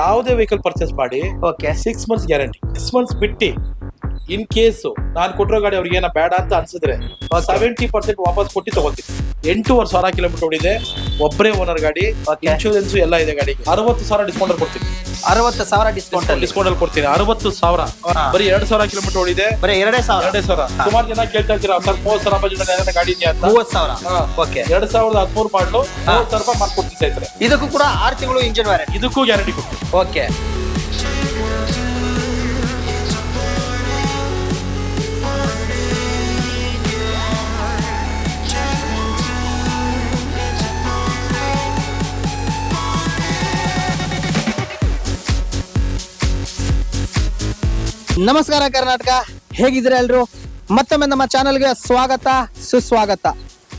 ಯಾವುದೇ vehicle purchase ಮಾಡಿ okay six months guarantee six months ಬಿಟ್ಟು ಇನ್ ಕೇಸ್ ನಾನು ಕೊಟ್ಟಿರೋ ಗಾಡಿ ಅವ್ರಿಗೆ ಏನೋ ಬೇಡ ಅಂತ ಅನ್ಸಿದ್ರೆ ಸೆವೆಂಟಿ ಪರ್ಸೆಂಟ್ ವಾಪಸ್ ಕೊಟ್ಟು ತಗೋತೀನಿ. ಎಂಟೂವರೆ ಸಾವಿರ ಕಿಲೋಮೀಟರ್ ಓಡಿದೆ ಒಬ್ಬರೇ ಓನರ್ ಗಾಡಿ. ಇನ್ಶೂರೆನ್ಸ್ ಎಲ್ಲ ಇದೆ ಗಾಡಿಗೆ. ಅರವತ್ತು ಸಾವಿರ ಡಿಸ್ಕೌಂಟ್ ಕೊಡ್ತೀನಿ. ಅರವತ್ತು ಸಾವಿರ ಡಿಸ್ಕೌಂಟ್ ಅಲ್ಲಿ. ಡಿಸ್ಕೌಂಟ್ ಅಲ್ಲಿ ಕೊಡ್ತೀನಿ ಅರವತ್ತು ಸಾವಿರ. ಬರೀ ಎರಡ್ ಸಾವಿರ ಕಿಲೋಮೀಟರ್ ಓಡಿದೆ. ಬರೀ ಎರಡೇ ಸಾವಿರ. ಎರಡೇ ಸಾವಿರ. ಸುಮಾರು ಜನ ಕೇಳ್ತಾ ಇದ್ದೀರಾ ಸರ್ ಮೂವತ್ತು ಸಾವಿರ ಬಜೆಟ್ ಗಾಡಿ ಇದೆಯಾ ಅಂತ? ಮೂವತ್ತು ಸಾವಿರ. ಓಕೆ. ಎರಡ್ ಸಾವಿರದ ಹದಿಮೂರು ಮಾಡಲು ಮೂವತ್ತು ಸಾವಿರ ರೂಪಾಯಿ ಮಾಡ್ಕೊಡ್ತೀನಿ ಸ್ನೇಹಿತರೆ ಇದಕ್ಕೂ ಕೂಡ ಆರು ತಿಂಗಳು ಇಂಜಿನ್ ವ್ಯಾರಂಟಿ ಇದಕ್ಕೂ ಗ್ಯಾರಂಟಿ ಕೊಡ್ತೀನಿ ಓಕೆ. ನಮಸ್ಕಾರ ಕರ್ನಾಟಕ. ಹೇಗಿದ್ರೆ ಎಲ್ರು? ಮತ್ತೊಮ್ಮೆ ನಮ್ಮ ಚಾನಲ್ಗೆ ಸ್ವಾಗತ, ಸುಸ್ವಾಗತ.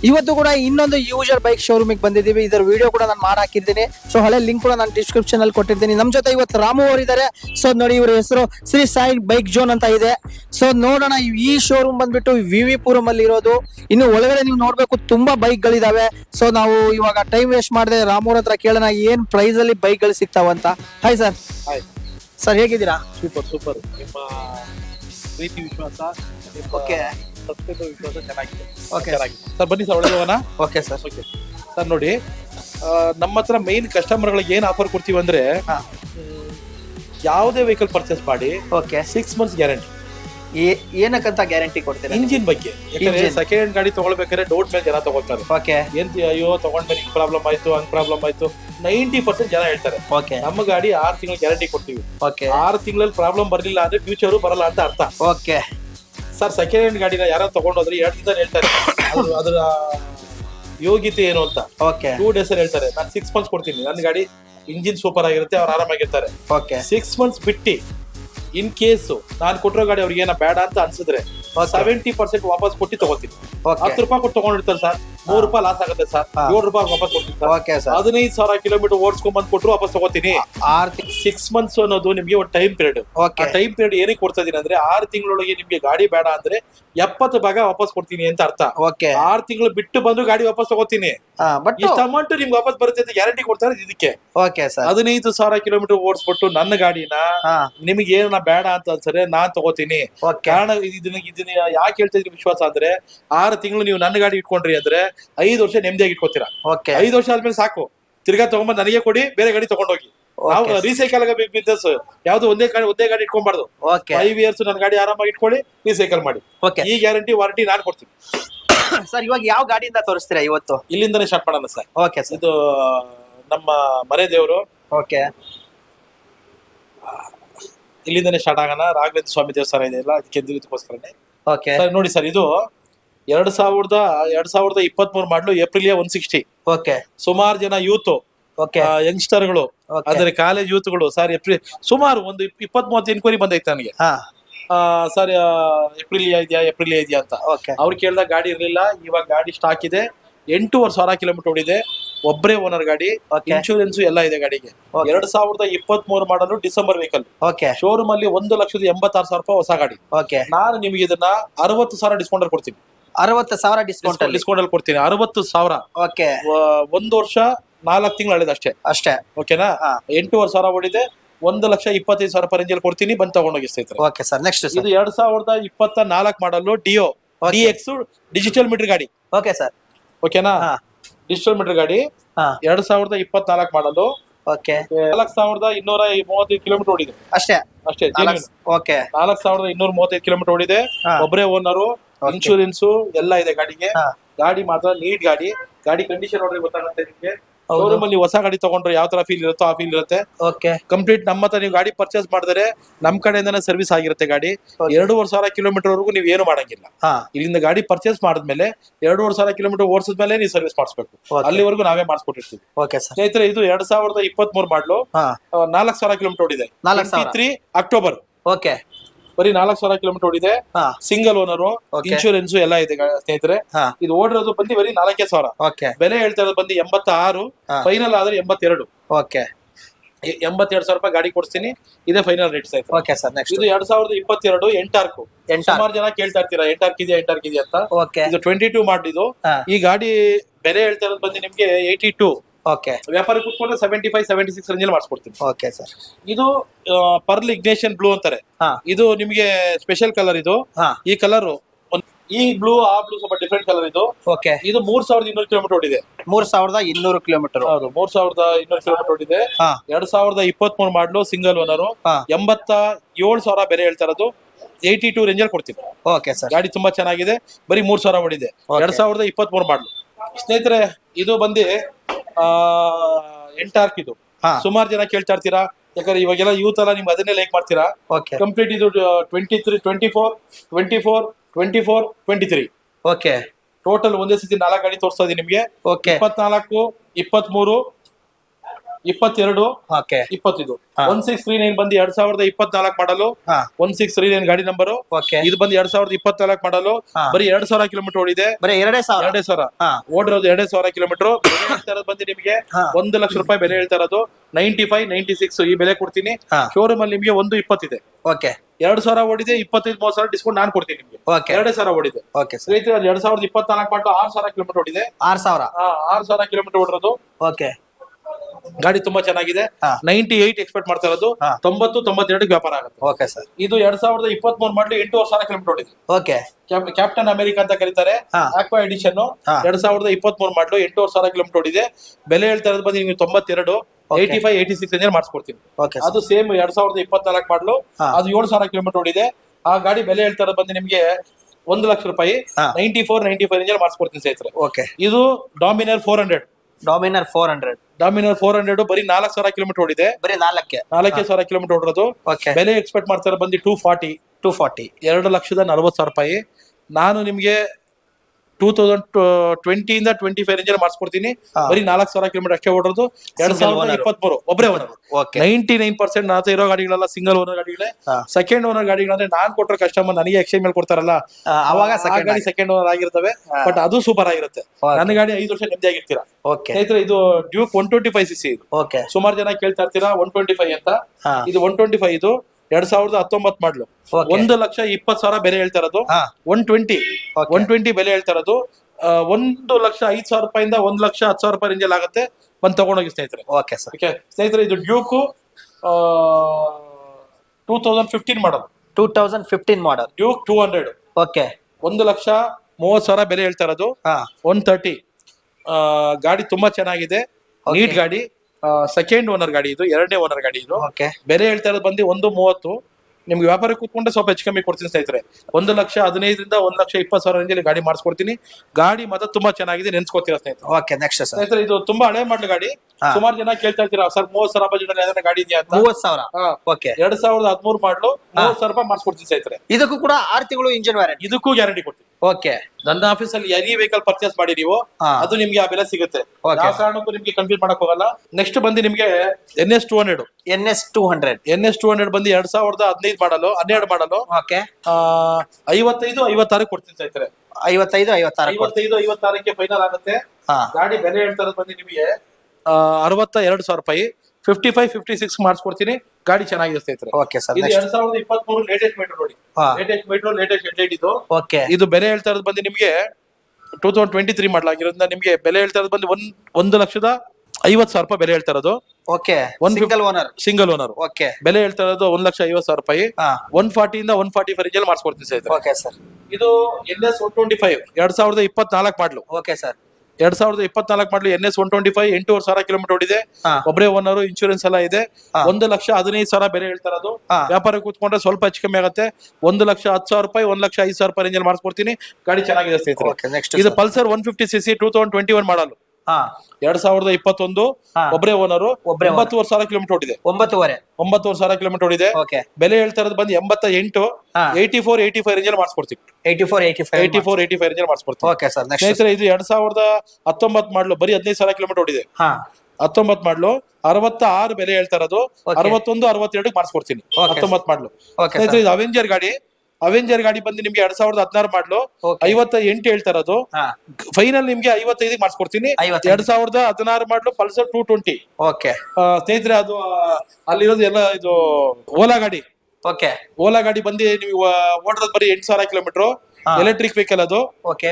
ಇವತ್ತು ಕೂಡ ಇನ್ನೊಂದು ಯೂಸರ್ ಬೈಕ್ ಶೋರೂಮಿಗೆ ಬಂದಿದ್ದೀವಿ. ಇದರ ವಿಡಿಯೋ ಕೂಡ ನಾನು ಮಾಡಾಕಿದ್ದೀನಿ ಸೊ ಹಳೆ ಲಿಂಕ್ ಕೂಡ ನಾನು ಡಿಸ್ಕ್ರಿಪ್ಷನ್ ಅಲ್ಲಿ ಕೊಟ್ಟಿರ್ತೀನಿ. ನಮ್ಮ ಜೊತೆ ಇವತ್ತು ರಾಮು ಅವರಿದ್ದಾರೆ. ಸೊ ನೋಡಿ ಇವರ ಹೆಸರು ಶ್ರೀ ಸಾಯಿ ಬೈಕ್ ಜೋನ್ ಅಂತ ಇದೆ. ಸೊ ನೋಡೋಣ, ಈ ಶೋರೂಮ್ ಬಂದ್ಬಿಟ್ಟು ವಿ ವಿ ಪುರಂ ಅಲ್ಲಿ ಇರೋದು. ಇನ್ನು ಒಳಗಡೆ ನೀವು ನೋಡಬೇಕು, ತುಂಬಾ ಬೈಕ್ ಗಳಿದಾವೆ. ಸೊ ನಾವು ಇವಾಗ ಟೈಮ್ ವೇಸ್ಟ್ ಮಾಡದೆ ರಾಮು ಅವ್ರ ಹತ್ರ ಕೇಳೋಣ, ಏನ್ ಪ್ರೈಸ್ ಅಲ್ಲಿ ಬೈಕ್ಗಳು ಸಿಗ್ತಾವಂತ. ಹಾಯ್ ಸರ್ ಆಯ್ತು ಸರ್ ಹೇಗಿದ್ದೀರಾ? Super super. ನಿಮ್ಮ ಪ್ರೀತಿ ವಿಶ್ವಾಸ ನಿಮ್ಮ ಓಕೆ. ಸಬ್ಸ್ಕ್ರೈಬರ್ ವಿಶ್ವಾಸ ಚೆನ್ನಾಗಿದೆ. ಓಕೆ. ಚೆನ್ನಾಗಿದೆ. ಸರ್ ಬನ್ನಿ ಸರ್ ಒಳಗೆ ಹೋಗೋಣ. Okay sir. ಓಕೆ. ಸರ್ ನೋಡಿ ಆ, ನಮ್ಮ ಹತ್ರ ಮೈನ್ ಕಸ್ಟಮರ್ಗಳಿಗೆ ಏನು ಆಫರ್ ಕೊಡ್ತೀವಿ ಅಂದ್ರೆ ಹಾ. ಮ್, ಯಾವುದೇ ವೆಹಿಕಲ್ ಪರ್ಚೇಸ್ ಮಾಡಿ ಓಕೆ. ಸಿಕ್ಸ್ ಮಂತ್ಸ್ ಗ್ಯಾರಂಟಿ ಏನಕ್ಕಂತ ಗ್ಯಾರಂಟಿ ಕೊಡ್ತೀರಾ ಇಂಜಿನ್ ಬಗ್ಗೆ. ಯಾಕಂದ್ರೆ Engine. ಸೆಕೆಂಡ್ ಹ್ಯಾಂಡ್ ಗಾಡಿ ತಗೊಳ್ಬೇಕಾದ್ರೆ ಡೌಟ್ ಮೇಲೆ ಜನ ತಗೊಳ್ತಾರೆ. ಓಕೆ. ಏನ್ ತಿ- ಅಯ್ಯೋ ತಗೊಂಡ್ಮೇಲೆ ಹಿಂಗ್ ಪ್ರಾಬ್ಲಮ್ ಆಯ್ತು ಹಂಗ್ ಪ್ರಾಬ್ಲಮ್ ಆಯ್ತು. ನೈಂಟಿ ಪರ್ಸೆಂಟ್ ಜನ ಹೇಳ್ತಾರೆ. ಓಕೆ ನಮ್ಮ ಗಾಡಿ ಆರು ತಿಂಗಳು ಗ್ಯಾರಂಟಿ ಕೊಡ್ತೀವಿ. ಓಕೆ ಆರು ತಿಂಗಳಲ್ಲಿ ಪ್ರಾಬ್ಲಮ್ ಬರಲಿಲ್ಲ ಅಂದ್ರೆ ಫ್ಯೂಚರ್ ಬರಲ್ಲ ಅಂತ ಅರ್ಥ. ಓಕೆ ಸರ್ ಸೆಕೆಂಡ್ ಹ್ಯಾಂಡ್ ಗಾಡಿನ ಯಾರೋ ತಗೊಂಡೋದ್ರೆ ಎರಡು ದಿನ ಹೇಳ್ತಾರೆ. ಅದು ಅದರ ಯೋಗ್ಯತೆ ಏನು ಅಂತ. ಓಕೆ ಟೂ ಡೇಸ್ ಅಲ್ಲಿ ಹೇಳ್ತಾರೆ. ನಾನು ಸಿಕ್ಸ್ ಮಂತ್ಸ್ ಕೊಡ್ತೀನಿ. ನನ್ನ ಗಾಡಿ ಇಂಜಿನ್ ಸೂಪರ್ ಆಗಿರುತ್ತೆ ಅವ್ರು ಆರಾಮಾಗಿರ್ತಾರೆ. ಓಕೆ ಸಿಕ್ಸ್ ಮಂತ್ಸ್ ಬಿಟ್ಟು ಇನ್ ಕೇಸ್ ನಾನು ಕೊಟ್ಟಿರೋ ಗಾಡಿ ಅವ್ರಿಗೆ ಏನೋ ಬೇಡ ಅಂತ ಅನ್ಸಿದ್ರೆ ಸೆವೆಂಟಿ ಪರ್ಸೆಂಟ್ ವಾಪಸ್ ಕೊಟ್ಟು ತಗೋತೀನಿ. ಹತ್ತು ರೂಪಾಯಿ ಕೊಟ್ಟು ತಗೊಂಡಿರ್ತಾರೆ ಸರ್ ಮೂರು ರೂಪಾಯಿ ಲಾಸ್ ಆಗುತ್ತೆ ಸರ್. ಏಳು ರೂಪಾಯಿ ವಾಪಸ್ ಕೊಡ್ತೀನಿ ಸರ್ ಓಕೆ ಸರ್ ಹದಿನೈದು ಸಾವಿರ ಕಿಲೋಮೀಟರ್ ಓಡಿಸ್ಕೊಂಡ್ ಬಂದ್ ಕೊಟ್ಟರು ವಾಪಸ್ ತಗೋತೀನಿ. ಆರ್ ಸಿಕ್ಸ್ ಮಂತ್ಸ್ ಅನ್ನೋದು ನಿಮಗೆ ಒಂದು time period okay time period ಏನಕ್ಕೆ ಕೊಡ್ತಾ ಇದೀನಿ ಅಂದ್ರೆ ಆರು ತಿಂಗಳೊಳಗೆ ನಿಮ್ಗೆ ಗಾಡಿ ಬೇಡ ಅಂದ್ರೆ ಎಪ್ಪತ್ತು ಭಾಗ ವಾಪಸ್ ಕೊಡ್ತೀನಿ ಅಂತ ಅರ್ಥ. ಓಕೆ ಆರು ತಿಂಗಳು ಬಿಟ್ಟು ಬಂದು ಗಾಡಿ ವಾಪಸ್ ತಗೋತೀನಿ. ಬಟ್ ಇಷ್ಟು ಅಮೌಂಟ್ ನಿಮ್ಗೆ ವಾಪಸ್ ಬರುತ್ತೆ ಅಂತ ಗ್ಯಾರಂಟಿ ಕೊಡ್ತಾರೆ ಇದಕ್ಕೆ. ಓಕೆ ಸರ್ ಹದಿನೈದು ಸಾವಿರ ಕಿಲೋಮೀಟರ್ ಓಡಿಸ್ಬಿಟ್ಟು ನನ್ನ ಗಾಡಿನ ನಿಮಗೆ ಏನನ್ನ ಬೇಡ ಅಂತ ಅನ್ಸರೆ ನಾನ್ ತಗೋತೀನಿ. ಕಾರಣ ಇದನ್ನ ಇದನ್ನ ಯಾಕೆ ಹೇಳ್ತಾ ಇದ್ರಿ ವಿಶ್ವಾಸ ಅಂದ್ರೆ ಆರು ತಿಂಗಳು ನೀವು ನನ್ನ ಗಾಡಿ ಇಟ್ಕೊಂಡ್ರಿ ಅಂದ್ರೆ ಐದು ವರ್ಷ ನೆಮ್ಮದಿಯಾಗಿ ಇಟ್ಕೋತೀರಾ? ಓಕೆ ಐದು ವರ್ಷ ಆದ್ಮೇಲೆ ಸಾಕು. ತಿರ್ಗಾ ತಗೊಂಬಂದ್ ನನಗೆ ಕೊಡಿ ಬೇರೆ ಗಾಡಿ ತಗೊಂಡೋಗಿ. ನಾವು. ರೀಸೈಕಲ್ ಬಿಸ್ನೆಸ್ ಯಾವ್ದು ಒಂದೇ ಗಾಡಿ ಒಂದೇ ಗಾಡಿ ಇಟ್ಕೊಂಡ್ಬಾರ್ದು ಓಕೆ ಫೈವ್ ಇಯರ್ಸ್ ನನ್ನ ಗಾಡಿ ಆರಾಮಾಗಿ ಇಟ್ಕೊಳ್ಳಿ ರೀಸೈಕಲ್ ಮಾಡಿ. ಈ ಗ್ಯಾರಂಟಿ ವಾರಂಟಿ ನಾನು ಕೊಡ್ತೀನಿ. ಸರ್ ಇವಾಗ ಯಾವ ಗಾಡಿಯಿಂದ ತೋರಿಸ್ತೀರಾ ಇವತ್ತು? ಇಲ್ಲಿಂದನೇ ಸ್ಟಾರ್ಟ್ ಮಾಡೋಣ ಸರ್ ಓಕೆ ಸರ್ ಇದು ನಮ್ಮ ಮನೆ ದೇವರು. ಓಕೆ ಇಲ್ಲಿಂದನೇ ಸ್ಟಾರ್ಟ್ ಆಗೋಣ. ರಾಘವೇಂದ್ರ ಸ್ವಾಮಿ ದೇವಸ್ಥಾನ ಇದೆ ಅಲ್ಲ ಅದಕ್ಕೆ ಇದಕ್ಕೋಸ್ಕರನೇ ಓಕೆ ಸರ್ ನೋಡಿ ಸರ್ ಇದು ಎರಡ್ ಸಾವಿರದ ಎರಡ್ ಸಾವಿರದ ಇಪ್ಪತ್ತ್ ಮೂರು ಮಾಡಲು ಏಪ್ರಿಲ್ ಒನ್ ಸಿಕ್ಸ್ಟಿ ಓಕೆ. ಸುಮಾರು ಜನ ಯೂತ್ ಓಕೆ. ಯಂಗ್ಸ್ಟರ್ಗಳು. ಅಂದ್ರೆ ಕಾಲೇಜ್ ಯೂತ್ಗಳು ಸರ್ ಏಪ್ರಿಲ್ ಸುಮಾರು ಒಂದು ಇಪ್ಪತ್ ಮೂವತ್ತು ಎನ್ಕ್ವೈರಿ ಬಂದೈತೆ ನನಗೆ. ಹಾ. ಸರ್ ಏಪ್ರಿಲ್ ಇದೆಯಾ ಏಪ್ರಿಲ್ ಇದೆಯಾ ಅಂತ. ಓಕೆ. ಅವ್ರು ಕೇಳಿದಾಗ ಗಾಡಿ ಇರಲಿಲ್ಲ ಇವಾಗ ಗಾಡಿ ಸ್ಟಾಕ್ ಇದೆ ಎಂಟೂವರೆ ಸಾವಿರ ಕಿಲೋಮೀಟರ್ ಓಡಿದೆ ಒಬ್ಬರೇ ಓನರ್ ಗಾಡಿ ಇನ್ಶೂರೆನ್ಸ್ ಎಲ್ಲ ಇದೆ ಗಾಡಿಗೆ. ಎರಡ್ ಸಾವಿರದ ಇಪ್ಪತ್ತ್ ಮೂರು ಮಾಡಲು ಡಿಸೆಂಬರ್ ವೆಹಿಕಲ್ ಓಕೆ. ಶೋರೂಮ್ ಅಲ್ಲಿ ಒಂದು ಲಕ್ಷದ ಎಂಬತ್ತಾರು ಸಾವಿರ ರೂಪಾಯಿ ಹೊಸ ಗಾಡಿ. ಓಕೆ. ನಾನು ನಿಮಗೆ ಇದನ್ನ ಅರವತ್ತು ಸಾವಿರ ಡಿಸ್ಕೌಂಟ್ ಕೊಡ್ತೀನಿ. ಅರವತ್ತು ಸಾವಿರ ಡಿಸ್ಕೌಂಟ್ ಅಲ್ಲಿ. ಡಿಸ್ಕೌಂಟ್ ಅಲ್ಲಿ ಕೊಡ್ತೀನಿ. ಅರವತ್ತು ಸಾವಿರ. ಓಕೆ. ಒಂದು ವರ್ಷ ನಾಲ್ಕು ತಿಂಗಳು ಹಳೆದ ಅಷ್ಟೇ. ಅಷ್ಟೇ. ಓಕೆನಾ. ಎಂಟೂವರೆ ಸಾವಿರ ಓಡಿದೆ. ಒಂದು ಲಕ್ಷ ಇಪ್ಪತ್ತೈದು ಸಾವಿರ ರೂಪಾಯಿ ರೇಂಜಲ್ಲಿ ಕೊಡ್ತೀನಿ. ಬಂದು ತಗೊಂಡೋಗಿ ಸ್ನೇಹಿತರೆ. ಓಕೆ ಸರ್ ನೆಕ್ಸ್ಟ್ ಇದು ಎರಡ್ ಸಾವಿರದ ಇಪ್ಪತ್ತ ನಾಲ್ಕು ಮಾಡಲು Dio. D X digital meter ಗಾಡಿ. Okay sir. ಓಕೆನಾ? ಡಿಜಿಟಲ್ ಮೀಟರ್ ಗಾಡಿ. ಎರಡ್ ಸಾವಿರದ ಇಪ್ಪತ್ನಾಲ್ಕು ಮಾಡಲು ಓಕೆ. ನಾಲ್ಕು ಸಾವಿರದ ಇನ್ನೂರ ಮೂವತ್ತೈದು ಕಿಲೋಮೀಟರ್ ಓಡಿದೆ. ಅಷ್ಟೇ. ಅಷ್ಟೇ ಓಕೆ. ನಾಲ್ಕು ಸಾವಿರದ ಇನ್ನೂರ ಮೂವತ್ತೈದು ಕಿಲೋಮೀಟರ್ ಓಡಿದೆ. ಒಬ್ಬರೇ ಓನರು. ಇನ್ಶೂರೆನ್ಸ್ ಎಲ್ಲ ಇದೆ ಗಾಡಿಗೆ. ಗಾಡಿ ಮಾತ್ರ ನೀಟ್ ಗಾಡಿ. ಗಾಡಿ ಕಂಡೀಷನ್ ನೋಡ್ರಿ ಗೊತ್ತಾಗುತ್ತೆ ನಿಮ್ಗೆ. ಶೋರೂಮ್ ಅಲ್ಲಿ ಹೊಸ ಗಾಡಿ ತಗೊಂಡ್ರೆ ಯಾವ ತರ ಫೀಲ್ ಇರುತ್ತೋ ಆ ಫೀಲ್ ಇರುತ್ತೆ. ಓಕೆ ಕಂಪ್ಲೀಟ್ ನಮ್ಮ ಹತ್ರ ನೀವು ಗಾಡಿ ಪರ್ಚೇಸ್ ಮಾಡಿದ್ರೆ ನಮ್ ಕಡೆಯಿಂದನೇ ಸರ್ವಿಸ್ ಆಗಿರುತ್ತೆ ಗಾಡಿ. ಎರಡೂವರೆ ಸಾವಿರ ಕಿಲೋಮೀಟರ್ ವರೆಗೂ ನೀವು ಏನು ಮಾಡಂಗಿಲ್ಲ. ಇಲ್ಲಿಂದ ಗಾಡಿ ಪರ್ಚೇಸ್ ಮಾಡಿದ್ಮೇಲೆ ಎರಡೂವರೆ ಸಾವಿರ ಕಿಲೋಮೀಟರ್ ಓಡಿಸಿದ್ಮೇಲೆ ನೀವು ಸರ್ವಿಸ್ ಮಾಡಿಸ್ಬೇಕು. ಅಲ್ಲಿವರೆಗೂ ನಾವೇ ಮಾಡಿಸ್ಕೊಟ್ಟಿರ್ತೀವಿ. ಸ್ನೇಹಿತರೆ ಇದು ಎರಡ್ ಸಾವಿರದ ಇಪ್ಪತ್ತ್ ಮೂರು ಮಾಡ್ಲು ನಾಲ್ಕು ಸಾವಿರ ಕಿಲೋಮೀಟರ್ ಓಡಿದೆ. ತ್ರೀ ಅಕ್ಟೋಬರ್ ಓಕೆ ಬರೀ ನಾಲ್ಕು ಸಾವಿರ ಕಿಲೋಮೀಟರ್ ಓಡಿದೆ. ಹಾ. ಸಿಂಗಲ್ ಓನರ್ ಇನ್ಶೂರೆನ್ಸ್ ಎಲ್ಲ ಇದೆ ಗಾ- ಸ್ನೇಹಿತರೆ. ಹಾ. ಇದು ಓಡಿರೋದು ಬಂದು ಬರೀ ನಾಲ್ಕೇ ಸಾವಿರ. ಓಕೆ ಬೆಲೆ ಹೇಳ್ತಾ ಇರೋದು ಬಂದು ಎಂಬತ್ತ ಆರು ಹಾ. ಫೈನಲ್ ಆದ್ರೆ ಎಂಬತ್ತೆರಡು. ಓಕೆ ಎ- ಎಂಬತ್ತೆರಡು ಸಾವಿರ ರೂಪಾಯಿ ಗಾಡಿ ಕೊಡ್ತೀನಿ ಇದೇ final rate sir okay sir next ಇದು ಎರಡ್ ಸಾವಿರದ ಇಪ್ಪತ್ತೆರಡು ಎಂಟಾರ್ಕು ಎಂಟ ಸುಮಾರು ಜನ ಕೇಳ್ತಾ ಇರ್ತೀರಾ ಎಂಟಾರ್ಕ್ ಇದೆಯಾ ಎಂಟಾರ್ಕ್ ಇದೆಯಾ ಅಂತ? ಓಕೆ ಇದು ಟ್ವೆಂಟಿ ಟೂ ಮಾಡಿದ್ದು ಹಾ. ಈ ಗಾಡಿ ಬೆಲೆ ಹೇಳ್ತಾ ಇರೋದು ಬಂದು ನಿಮ್ಗೆ ಏಯ್ಟಿ ಟೂ ಓಕೆ ವ್ಯಾಪಾರ ಕೂತ್ಕೊಂಡ್ರೆ ಸೆವೆಂಟಿ ಫೈವ್ ಸೆವೆಂಟಿ ಸಿಕ್ಸ್ ರೇಂಜಲ್ಲಿ ಮಾಡಿಸ್ಕೊಡ್ತೀನಿ. ಓಕೆ ಸರ್ ಇದು ಪರ್ಲ್ ಇಗ್ನೇಷನ್ ಬ್ಲೂ ಅಂತಾರೆ. ಹಾ. ಇದು ನಿಮಗೆ ಸ್ಪೆಷಲ್ ಕಲರ್ ಇದು. ಹಾ. ಈ ಕಲರ್ ಈ ಬ್ಲೂ ಆ ಬ್ಲೂ ಸ್ವಲ್ಪ ಡಿಫ್ರೆಂಟ್ ಕಲರ್ ಇದು. ಓಕೆ ಇದು ಮೂರ್ ಸಾವಿರದ ಇನ್ನೂರು ಕಿಲೋಮೀಟರ್ ಓಡಿದೆ. ಮೂರ್ ಸಾವಿರದ ಇನ್ನೂರು ಕಿಲೋಮೀಟರ್ ಹೌದು ಮೂರ್ ಸಾವಿರದ ಇನ್ನೂರು ಕಿಲೋಮೀಟರ್ ಓಡಿದೆ. ಹಾ. ಎರಡ್ ಸಾವಿರದ ಇಪ್ಪತ್ತ್ ಮೂರು ಮಾಡ್ಲು ಸಿಂಗಲ್ ಓನರ್ ಹಾ. ಎಂಬತ್ತ ಏಳ್ ಸಾವಿರ ಬೆಲೆ ಹೇಳ್ತಾ ಇರೋದು. ಏಯ್ಟಿ ಟೂ ರೇಂಜಲ್ಲಿ ಕೊಡ್ತೀನಿ. ಓಕೆ ಸರ್ ಗಾಡಿ ತುಂಬಾ ಚೆನ್ನಾಗಿದೆ. ಬರೀ ಮೂರ್ ಸಾವಿರ ಓಡಿದೆ. Okay. ಎರಡ್ ಸಾವಿರದ ಇಪ್ಪತ್ತ್ ಮೂರು ಮಾಡ್ಲು. ಸ್ನೇಹಿತರೆ ಇದು ಬಂದು ಎಂಟಾರ್ಕ್ ಇದು ಹಾ. ಸುಮಾರು ಜನ ಕೇಳ್ತಾ ಇರ್ತೀರಾ? ಯಾಕಂದ್ರೆ ಇವಾಗೆಲ್ಲ ಯೂತ್ ಎಲ್ಲ ನಿಮ್ಗೆ ಅದನ್ನೇ ಲೈಕ್ ಮಾಡ್ತೀರಾ? ಓಕೆ ಕಂಪ್ಲೀಟ್ ಇದು twenty three twenty four twenty four twenty four twenty three okay total ಒಂದೇ ಸತಿ ನಾಲ್ಕು ಗಾಡಿ ತೋರಿಸ್ತಾ ಇದೀನಿ ನಿಮ್ಗೆ. ಓಕೆ ಇಪ್ಪತ್ನಾಲ್ಕು ಇಪ್ಪತ್ಮೂರು ಇಪ್ಪತ್ತೆರಡು ಓಕೆ ಇಪ್ಪತ್ತಿದು. ಒನ್ ಸಿಕ್ಸ್ ತ್ರೀ ನೈನ್ ಬಂದು ಎರಡ್ ಸಾವಿರದ ಇಪ್ಪತ್ನಾಲ್ಕು ಮಾಡಲು ಹಾ. ಒನ್ ಸಿಕ್ಸ್ ತ್ರೀ ನೈನ್ ಗಾಡಿ ನಂಬರ್ ಓಕೆ ಇದು ಬಂದು ಎರಡ್ ಸಾವಿರದ ಇಪ್ಪತ್ನಾಲ್ಕು ಮಾಡಲು ಹಾ. ಬರೀ ಎರಡ್ ಸಾವಿರ ಕಿಲೋಮೀಟರ್ ಓಡಿದೆ. ಬರೀ ಎರಡೇ ಸಾವಿರ? ಎರಡೇ ಸಾವಿರ. ಹಾ. ಓಡಿರೋದು ಎರಡೇ ಸಾವಿರ ಕಿಲೋಮೀಟರ್ ಬಂದು ನಿಮಗೆ ಹಾ. ಒಂದು ಲಕ್ಷ ರೂಪಾಯಿ ಬೆಲೆ ಹೇಳ್ತಾ ಇರೋದು. ನೈಂಟಿ ಫೈವ್ ನೈಂಟಿ ಸಿಕ್ಸ್ ಈ ಬೆಲೆ ಕೊಡ್ತೀನಿ. ಹಾ. ಶೋರೂಮ್ ಅಲ್ಲಿ ನಿಮಗೆ ಒಂದು ಇಪ್ಪತ್ತಿದೆ. ಓಕೆ ಎರಡ್ ಸಾವಿರ ಓಡಿದೆ ಇಪ್ಪತ್ತೈದು ಮೂವತ್ತು ಸಾವಿರ ಡಿಸ್ಕೌಂಟ್ ನಾನು ಕೊಡ್ತೀನಿ ನಿಮಗೆ. ಓಕೆ ಎರಡೇ ಸಾವಿರ ಓಡಿದೆ. ಓಕೆ ಸರ್ ಸ್ನೇಹಿತರೆ ಅದು ಎರಡ್ ಸಾವಿರದ ಇಪ್ಪತ್ನಾಲ್ಕು ಪಾಯಿಂಟ್ ಆರು ಸಾವಿರ ಕಿಲೋಮೀಟರ್ ಓಡಿದೆ. ಆರ್ ಸಾವಿರ? ಆ, ಆರು ಸಾವಿರ ಕಿಲೋಮೀಟರ್ ಓಡಿರೋದು. ಓಕೆ ಗಾಡಿ ತುಂಬಾ ಚೆನ್ನಾಗಿದೆ. ನೈಂಟಿ ಏಟ್ ಎಕ್ಸ್ಪೆಕ್ಟ್ ಮಾಡ್ತಾ ಇರೋದು. ತೊಂಬತ್ತು ತೊಂಬತ್ತೆರಡು ವ್ಯಾಪಾರ ಆಗುತ್ತೆ. ಓಕೆ ಸರ್ ಇದು ಎರಡ್ ಸಾವಿರದ ಇಪ್ಪತ್ತ್ ಮೂರು ಮಾಡಲು ಎಂಟೂವರೆ ಸಾವಿರ ಕಿಲೋಮೀಟರ್ ಓಡಿದೆ. ಓಕೆ ಕ್ಯಾಪ್- ಕ್ಯಾಪ್ಟನ್ ಅಮೆರಿಕ ಅಂತ ಕರೀತಾರೆ. Aqua edition. ಎರಡ್ ಸಾವಿರದ ಇಪ್ಪತ್ತ್ ಮೂರು ಮಾಡಲು ಎಂಟೂವರೆ ಸಾವಿರ ಕಿಲೋಮೀಟರ್ ಓಡಿದೆ. ಬೆಲೆ ಹೇಳ್ತಾ ಇರೋದು ಬಂದು ನಿಮಗೆ ತೊಂಬತ್ತೆರಡು. Eighty eighty five eighty six engine ಮಾಡಿಸ್ಕೊಡ್ತೀನಿ ಅದು ಸೇಮ್ ಎರಡ್ ಸಾವಿರದ ಇಪ್ಪತ್ನಾಲ್ಕು ಮಾಡಲು. ಅದು ಏಳು ಸಾವಿರ ಕಿಲೋಮೀಟರ್ ಓಡಿದೆ. ಆ ಗಾಡಿ ಬೆಲೆ ಹೇಳ್ತಾ ಇರೋದು ಬಂದು ನಿಮಗೆ ಒಂದು ಲಕ್ಷ ರೂಪಾಯಿ. Ninety four ninety five engine ಮಾಡಿಸ್ಕೊಡ್ತೀನಿ ಸ್ನೇಹಿತರೆ. ಓಕೆ ಇದು Dominar four hundred Dominar four hundred Dominar four hundred ಬರೀ ನಾಲ್ಕು ಸಾವಿರ ಕಿಲೋಮೀಟರ್ ಓಡಿದೆ. ಬರೀ ನಾಲ್ಕೆ ನಾಲ್ಕೇ ಸಾವಿರ ಕಿಲೋಮೀಟರ್ ಓಡಿರೋದು ಓಕೆ. ಬೆಲೆ ಎಕ್ಸ್ಪೆಕ್ಟ್ ಮಾಡ್ತಾರೆ ಬಂದು ಟೂ ಫಾರ್ಟಿ ಟೂ ಫಾರ್ಟಿ ಎರಡು ಲಕ್ಷದ ನಲವತ್ತು ಸಾವಿರ ರೂಪಾಯಿ. ನಾನು ನಿಮಗೆ ಟೂ ತೌಸಂಡ್ ಟ್ವೆಂಟಿಯಿಂದ ಟ್ವೆಂಟಿ ಫೈವ್ ರೇಂಜಲ್ಲಿ ಮಾಡಿಸ್ಕೊಡ್ತೀನಿ. ಬರೀ ನಾಲ್ಕು ಸಾವಿರ ಕಿಲೋಮೀಟರ್ ಅಷ್ಟೇ ಓಡೋದು ಎರಡ್ ಸಾವಿರದ. ಇಪ್ಪತ್ಮೂರು. ಒಬ್ಬರೇ owner okay ninety nine percent ನಾತ ಇರೋ ಗಾಡಿಗಳೆಲ್ಲ ಸಿಂಗಲ್ ಓನರ್ ಗಾಡಿಗಳೇ. ಸೆಕೆಂಡ್ ಓನರ್ ಗಾಡಿಗಳಂದ್ರೆ ನಾನ್ ಕೊಟ್ಟರೆ ಕಸ್ಟಮರ್ ನನಗೆ ಎಕ್ಸ್ಚೇಂಜ್ ಮೇಲೆ ಕೊಡ್ತಾರಲ್ಲ. ಅವಾಗ ಗಾಡಿ ಸೆಕೆಂಡ್ ಓನರ್ ಆಗಿರ್ತವೆ. ಬಟ್ ಅದು ಸೂಪರ್ ಆಗಿರುತ್ತೆ. ನನ್ನ ಗಾಡಿ ಐದು ವರ್ಷ ನೆಮ್ಮದಿ ಆಗಿರ್ತೀರಾ ಸ್ನೇಹಿತರೆ ಇದು Duke one twenty five C C ಇದು. ಓಕೆ ಸುಮಾರು ಜನ ಕೇಳ್ತಾ ಇರ್ತೀರಾ? ಒನ್ ಟ್ವೆಂಟಿ ಫೈವ್ ಅಂತ ಇದು ಒನ್ ಟ್ವೆಂಟಿ ಫೈವ್ ಇದು. ಎರಡ್ ಸಾವಿರದ ಹತ್ತೊಂಬತ್ತು ಮಾಡ್ಲು. ಒಂದು ಲಕ್ಷ ಇಪ್ಪತ್ತು ಸಾವಿರ ಬೆಲೆ ಹೇಳ್ತಾ ಇರೋದು. ಒನ್ ಟ್ವೆಂಟಿ ಒನ್ ಟ್ವೆಂಟಿ ಬೆಲೆ ಹೇಳ್ತಾ ಇರೋದು. ಒಂದು ಲಕ್ಷ ಐದು ಸಾವಿರ ರೂಪಾಯಿಂದ ಒಂದ್ ಲಕ್ಷ ಹತ್ತು ಸಾವಿರ ರೂಪಾಯಿ ರೇಂಜಲ್ಲಿ ಆಗುತ್ತೆ. ಬಂದ್ ತಗೊಂಡೋಗಿ ಸ್ನೇಹಿತರೆ. ಓಕೆ ಸರ್ ಓಕೆ ಸ್ನೇಹಿತರೆ ಇದು ಡ್ಯೂಕು ಟೂ ತೌಸಂಡ್ ಫಿಫ್ಟೀನ್ ಮಾಡೋದು ಟೂ ತೌಸಂಡ್ ಫಿಫ್ಟೀನ್ ಮಾಡಲ್ ಡ್ಯೂಕ್ ಟೂ ಹಂಡ್ರೆಡ್ ಓಕೆ ಒಂದು ಲಕ್ಷ ಮೂವತ್ತು ಸಾವಿರ ಬೆಲೆ ಹೇಳ್ತಾ ಇರೋದು. ಒನ್ ತರ್ಟಿ ಗಾಡಿ ತುಂಬಾ ಚೆನ್ನಾಗಿದೆ. ನೀಟ್ ಗಾಡಿ. ಸೆಕೆಂಡ್ ಓನರ್ ಗಾಡಿ ಇದು ಎರಡನೇ ಓನರ್ ಗಾಡಿ ಇದು. ಓಕೆ ಬೆಲೆ ಹೇಳ್ತಾ ಇರೋದು ಬಂದು ಒಂದು ಮೂವತ್ತು. ನಿಮ್ಗೆ ವ್ಯಾಪಾರ ಕೂತ್ಕೊಂಡ್ರೆ ಸ್ವಲ್ಪ ಹೆಚ್ಚು ಕಮ್ಮಿ ಕೊಡ್ತೀನಿ ಸ್ನೇಹಿತರೆ. ಒಂದು ಲಕ್ಷ ಹದಿನೈದರಿಂದ ಒಂದು ಲಕ್ಷ ಇಪ್ಪತ್ತು ಸಾವಿರ ರೇಂಜಲ್ಲಿ ಗಾಡಿ ಮಾಡಿಸ್ಕೊಡ್ತೀನಿ. ಗಾಡಿ ಮಾತ್ರ ತುಂಬಾ ಚೆನ್ನಾಗಿದೆ ನೆನ್ಸ್ಕೊತೀರಾ ಸ್ನೇಹಿತರೆ? Okay next sir. ಸ್ನೇಹಿತರೆ ಇದು ತುಂಬಾ ಹಳೆ ಮಾಡಲು ಗಾಡಿ. ಸುಮಾರು ಜನ ಕೇಳ್ತಾ ಇರ್ತೀರಾ ಸರ್ ಮೂವತ್ತು ಸಾವಿರ ಬಜೆಟ್ ಯಾವ್ದಾರ ಗಾಡಿ ಇದೆಯಾ ಅಂತ? ಮೂವತ್ ಸಾವಿರ? ಹಾ. ಓಕೆ ಎರಡ್ ಸಾವಿರದ ಹದಿಮೂರು ಮಾಡಲು ಮೂವತ್ತು ಸಾವಿರ ರೂಪಾಯಿ ಮಾಡಿಸ್ಕೊಡ್ತೀನಿ ಸ್ನೇಹಿತರೆ. ಇದಕ್ಕೂ ಕೂಡ ಆರು ತಿಂಗಳು ಇಂಜಿನ್ ವ್ಯಾರಂಟಿ ಇದಕ್ಕೂ ಗ್ಯಾರಂಟಿ ಕೊಡ್ತೀನಿ. ಓಕೆ ನನ್ನ ಆಫೀಸಲ್ಲಿ ಎನಿ ವೆಹಿಕಲ್ ಪರ್ಚೇಸ್ ಮಾಡಿ ನೀವು ಹಾ. ಅದು ನಿಮ್ಗೆ ಆ ಬೆಲೆ ಸಿಗುತ್ತೆ. Okay. ಯಾವ ಕಾರಣಕ್ಕೂ ನಿಮ್ಗೆ ಕನ್ಫ್ಯೂಸ್ ಮಾಡಕ್ ಹೋಗಲ್ಲ. ನೆಕ್ಸ್ಟ್ ಬಂದು ನಿಮ್ಗೆ N S two hundred N S two hundred N S two hundred ಬಂದು ಎರಡ್ ಸಾವಿರದ ಹದಿನೈದು ಮಾಡಲು ಹನ್ನೆರಡು ಮಾಡಲು ಓಕೆ ಆ, ಐವತ್ತೈದು ಐವತ್ತಾರು ಕೊಡ್ತೀನಿ ಸ್ನೇಹಿತರೆ. ಐವತ್ತೈದು ಐವತ್ತಾರು ಐವತ್ತೈದು ಐವತ್ತಾರಕ್ಕೆ ಫೈನಲ್ ಆಗುತ್ತೆ. ಹಾ. ಗಾಡಿ ಬೆಲೆ ಹೇಳ್ತಾ ಇರೋದು ಬಂದು ನಿಮಗೆ ಅರವತ್ತ ಎರಡು ಸಾವಿರ ರೂಪಾಯಿ. ಫಿಫ್ಟಿ ಫೈವ್ ಫಿಫ್ಟಿ ಸಿಕ್ಸ್ ಮಾಡಿಸ್ಕೊಡ್ತೀನಿ ಗಾಡಿ ಚೆನ್ನಾಗಿದೆ ಸ್ನೇಹಿತರೆ. ಓಕೆ ಸರ್ ಇದು ಎರಡ್ ಸಾವಿರದ ಇಪ್ಪತ್ತ್ ಮೂರು ಲೇಟೆಸ್ಟ್ ಮೀಟರ್ ನೋಡಿ ಹಾ. ಲೇಟೆಸ್ಟ್ ಮೀಟರ್ ಲೇಟೆಸ್ಟ್ ಹೆಡ್ಲೈಟ್ ಇದು. ಓಕೆ ಇದು ಬೆಲೆ ಹೇಳ್ತಾ ಇರೋದು ಬಂದು ನಿಮಗೆ ಟೂ ತೌಸಂಡ್ ಟ್ವೆಂಟಿ ತ್ರೀ ಮಾಡಲಾಗಿರೋದ್ರಿಂದ ನಿಮಗೆ ಬೆಲೆ ಹೇಳ್ತಾ ಇರೋದು ಬಂದು ಒಂದ್ ಒಂದು ಲಕ್ಷದ ಐವತ್ತು ಸಾವಿರ ರೂಪಾಯಿ ಬೆಲೆ ಹೇಳ್ತಾ ಇರೋದು. ಓಕೆ ಒಂದ್ single owner single owner okay ಬೆಲೆ ಹೇಳ್ತಾ ಇರೋದು ಒಂದ್ ಲಕ್ಷ ಐವತ್ತು ಸಾವಿರ ರೂಪಾಯಿ. ಹಾ. ಒನ್ ಫಾರ್ಟಿಯಿಂದ ಒನ್ ಫಾರ್ಟಿ ಫೈವ್ ರೇಂಜಲ್ಲಿ ಮಾಡಿಸ್ಕೊಡ್ತೀನಿ ಸ್ನೇಹಿತರೆ. ಓಕೆ ಸರ್ ಇದು N S one twenty five ಎರಡ್ ಸಾವಿರದ ಇಪ್ಪತ್ನಾಲ್ಕು ಮಾಡಲು. ಓಕೆ ಸರ್ ಎರಡ್ ಸಾವಿರದ ಇಪ್ಪತ್ನಾಲ್ಕು ಮಾಡಲು N S one twenty five ಎಂಟೂವರೆ ಸಾವಿರ ಕಿಲೋಮೀಟರ್ ಓಡಿದೆ. ಹಾ. ಒಬ್ಬರೇ ಓನರ್ ಇನ್ಶೂರೆನ್ಸ್ ಎಲ್ಲ ಇದೆ. ಹಾ. ಒಂದು ಲಕ್ಷ ಹದಿನೈದು ಸಾವಿರ ಬೆಲೆ ಹೇಳ್ತಾರೆ ಅದು. ಹಾ. ವ್ಯಾಪಾರ ಕೂತ್ಕೊಂಡ್ರೆ ಸ್ವಲ್ಪ ಹೆಚ್ಚು ಕಮ್ಮಿ ಆಗುತ್ತೆ. ಒಂದು ಲಕ್ಷ ಹತ್ತು ಸಾವಿರ ರೂಪಾಯಿ ಒಂದು ಲಕ್ಷ ಐದು ಸಾವಿರ ರೂಪಾಯಿ ರೇಂಜಲ್ಲಿ ಮಾಡಿಸ್ಕೊಡ್ತೀನಿ. ಗಾಡಿ ಚೆನ್ನಾಗಿದೆ ಸ್ನೇಹಿತರೆ. ಇದು Pulsar one fifty C C two thousand twenty one ಮಾಡಲು. ಎರಡ್ ಸಾವಿರದ ಇಪ್ಪತ್ತೊಂದು. ಒಬ್ಬರೇ ಓನರು owner. ಒಂಬತ್ತುವರೆ ಸಾವಿರ ಕಿಲೋಮೀಟರ್ ಓಡಿದೆ. ಒಂಬತ್ತುವರೆ. ಒಂಬತ್ತುವರೆ ಸಾವಿರ ಕಿಲೋಮೀಟರ್ ಓಡಿದೆ. ಓಕೆ ಬೆಲೆ ಹೇಳ್ತಾ ಇರೋದು ಬಂದು ಎಂಬತ್ತ ಎಂಟು eighty eighty four eighty five ರೇಂಜಲ್ಲಿ ಮಾಡಿಸ್ಕೊಡ್ತೀವಿ. Eighty four eighty five eighty four eighty five ರೇಂಜಲ್ಲಿ ಮಾಡಿಸ್ಕೊಡ್ತೀವಿ ಓಕೆ ಸರ್ ಸ್ನೇಹಿತರೆ ಇದು ಎರಡ್ ಸಾವಿರದ ಹತ್ತೊಂಬತ್ತು ಮಾಡ್ಲು ಬರೀ ಹದಿನೈದು ಸಾವಿರ ಕಿಲೋಮೀಟರ್ ಓಡಿದೆ. ಹಾ. ಹತ್ತೊಂಬತ್ತು ಮಾಡ್ಲು ಅರವತ್ತ ಆರು ಬೆಲೆ ಹೇಳ್ತಾ ಇರೋದು. ಅರವತ್ತೊಂದು ಅರವತ್ತೆರಡು ಮಾಡಿಸ್ಕೊಡ್ತೀನಿ. ಹತ್ತೊಂಬತ್ ಹತ್ತೊಂಬತ್ತು ಮಾಡ್ಲು. ಇದು ಅವೆಂಜರ್ ಗಾಡಿ. ಅವೆಂಜರ್ ಗಾಡಿ ಬಂದು ನಿಮ್ಗೆ ಎರಡ್ ಸಾವಿರದ ಹದಿನಾರು ಮಾಡ್ಲು. ಐವತ್ತ ಎಂಟು ಹೇಳ್ತಾ ಇರೋದು ಫೈನಲ್ ನಿಮ್ಗೆ ಐವತ್ತೈದಿಗೆ ಮಾಡಿಸ್ಕೊಡ್ತೀನಿ. ಎರಡ್ ಸಾವಿರದ ಹದಿನಾರು ಮಾಡ್ಲು ಪಲ್ಸರ್ ಟೂ ಟ್ವೆಂಟಿ ಓಕೆ ಸ್ನೇಹಿತರೆ ಅದು ಅಲ್ಲಿರೋದು ಎಲ್ಲ ಇದು ಓಲಾ ಗಾಡಿ. ಓಕೆ ಓಲಾ ಗಾಡಿ ಬಂದು ನೀವು ಓಡಿರೋದು ಬರೀ ಎಂಟು ಸಾವಿರ ಕಿಲೋಮೀಟರ್. ಎಲೆಕ್ಟ್ರಿಕ್ ವೆಹಿಕಲ್ ಅದು. ಓಕೆ